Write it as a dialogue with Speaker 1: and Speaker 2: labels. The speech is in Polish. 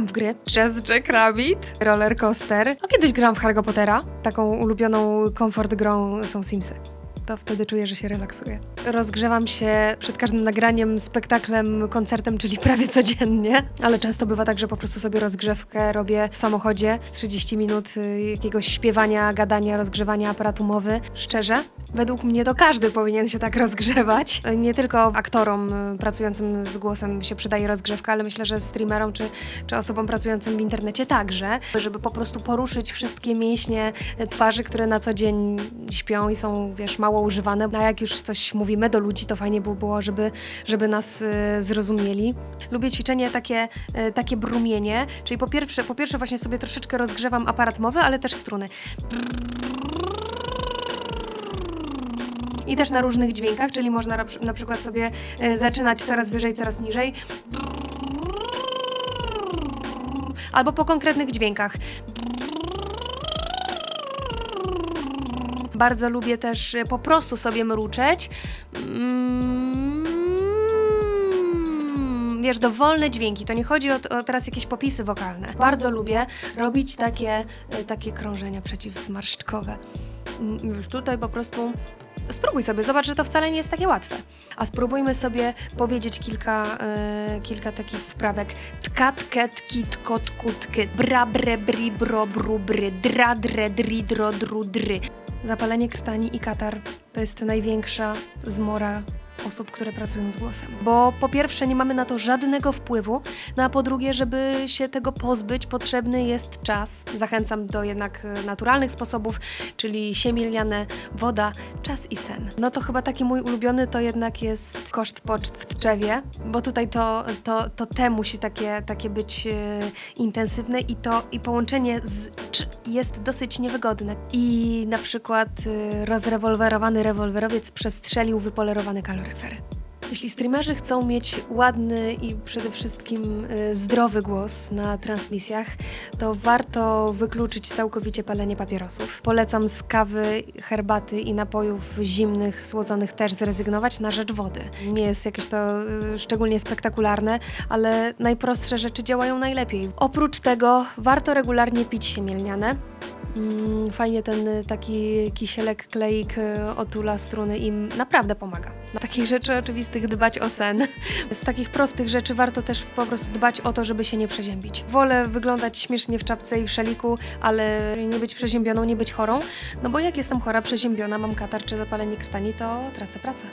Speaker 1: gram w gry. Jazz Jack Rabbit, Roller Coaster. No kiedyś grałam w Harry Pottera. Taką ulubioną comfort grą są Simsy. To wtedy czuję, że się relaksuję. Rozgrzewam się przed każdym nagraniem, spektaklem, koncertem, czyli prawie codziennie, ale często bywa tak, że po prostu sobie rozgrzewkę robię w samochodzie. 30 minut y, jakiegoś śpiewania, gadania, rozgrzewania aparatu mowy. Szczerze, według mnie to każdy powinien się tak rozgrzewać. Nie tylko aktorom y, pracującym z głosem się przydaje rozgrzewka, ale myślę, że streamerom czy, czy osobom pracującym w internecie także, żeby po prostu poruszyć wszystkie mięśnie y, twarzy, które na co dzień śpią i są, wiesz, mało używane. A jak już coś mówimy do ludzi, to fajnie by było, żeby, żeby nas y, zrozumieli. Lubię ćwiczenie takie, y, takie brumienie, czyli po pierwsze, po pierwsze właśnie sobie troszeczkę rozgrzewam aparat mowy, ale też struny. I też na różnych dźwiękach, czyli można na, przy- na przykład sobie e, zaczynać coraz wyżej, coraz niżej. Albo po konkretnych dźwiękach. Bardzo lubię też e, po prostu sobie mruczeć. Mm, Wiesz, dowolne dźwięki. To nie chodzi o, o teraz jakieś popisy wokalne. Bardzo lubię robić takie, e, takie krążenia przeciwzmarszczkowe. Mm, Już tutaj po prostu spróbuj sobie, zobacz, że to wcale nie jest takie łatwe. A spróbujmy sobie powiedzieć kilka, e, kilka takich wprawek. Tkat, ket, kit, kot, kutky, bra, bre, bri, bro, bru, bry, dra, dre, dri, dro, dru, dry. Zapalenie krtani i katar to jest największa zmora osób, które pracują z głosem. Bo po pierwsze nie mamy na to żadnego wpływu, no a po drugie, żeby się tego pozbyć, potrzebny jest czas. Zachęcam do jednak e, naturalnych sposobów, czyli siemielniane, woda, czas i sen. No to chyba taki mój ulubiony to jednak jest koszt poczt w Tczewie, bo tutaj to, to, to te musi takie, takie być e, intensywne i to i połączenie z cz jest dosyć niewygodne. I na przykład e, rozrewolwerowany rewolwerowiec przestrzelił wypolerowany kaloryfer. Jeśli streamerzy chcą mieć ładny i przede wszystkim y, zdrowy głos na transmisjach, to warto wykluczyć całkowicie palenie papierosów. Polecam z kawy, herbaty i napojów zimnych, słodzonych też zrezygnować na rzecz wody. Nie jest jakieś to y, szczególnie spektakularne, ale najprostsze rzeczy działają najlepiej. Oprócz tego warto regularnie pić siemielniane. Mm, Fajnie ten y, taki kisielek, kleik otula struny im naprawdę pomaga. Na takich rzeczy oczywistych dbać o sen. Z takich prostych rzeczy warto też po prostu dbać o to, żeby się nie przeziębić. Wolę wyglądać śmiesznie w czapce i w szaliku, ale nie być przeziębioną, nie być chorą, no bo jak jestem chora, przeziębiona, mam katar czy zapalenie krtani, to tracę pracę.